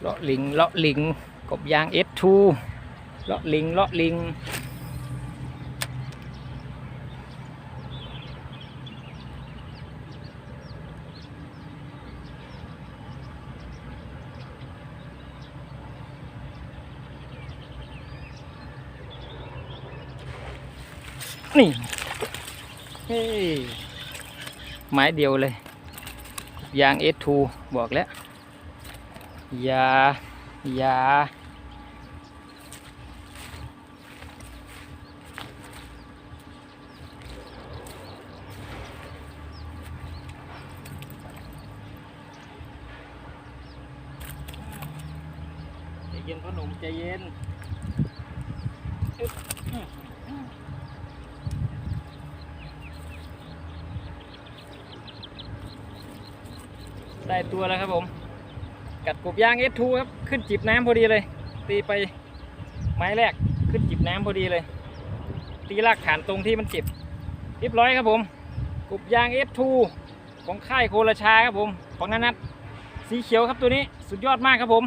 เลาะลิงเลาะลิง กบยาง S2 เลาะลิงเลาะลิงนี่เฮ้ยไม้เดียวเลย ยาง S2 บอกแล้ว ยายาใจเย็นพ่อหนุ่มใจเย็นได้ตัวแล้วครับผม กัดกบยาง S2 ครับขึ้นจิบน้ำพอดีเลย ตีไปไม้แรกขึ้นจิบน้ำพอดีเลย ตีรากฐานตรงที่มันจิบเรียบร้อยครับผมกบยาง S2 ของค่ายโคราชาครับผมของนันนัทสีเขียวครับตัวนี้สุดยอดมากครับผม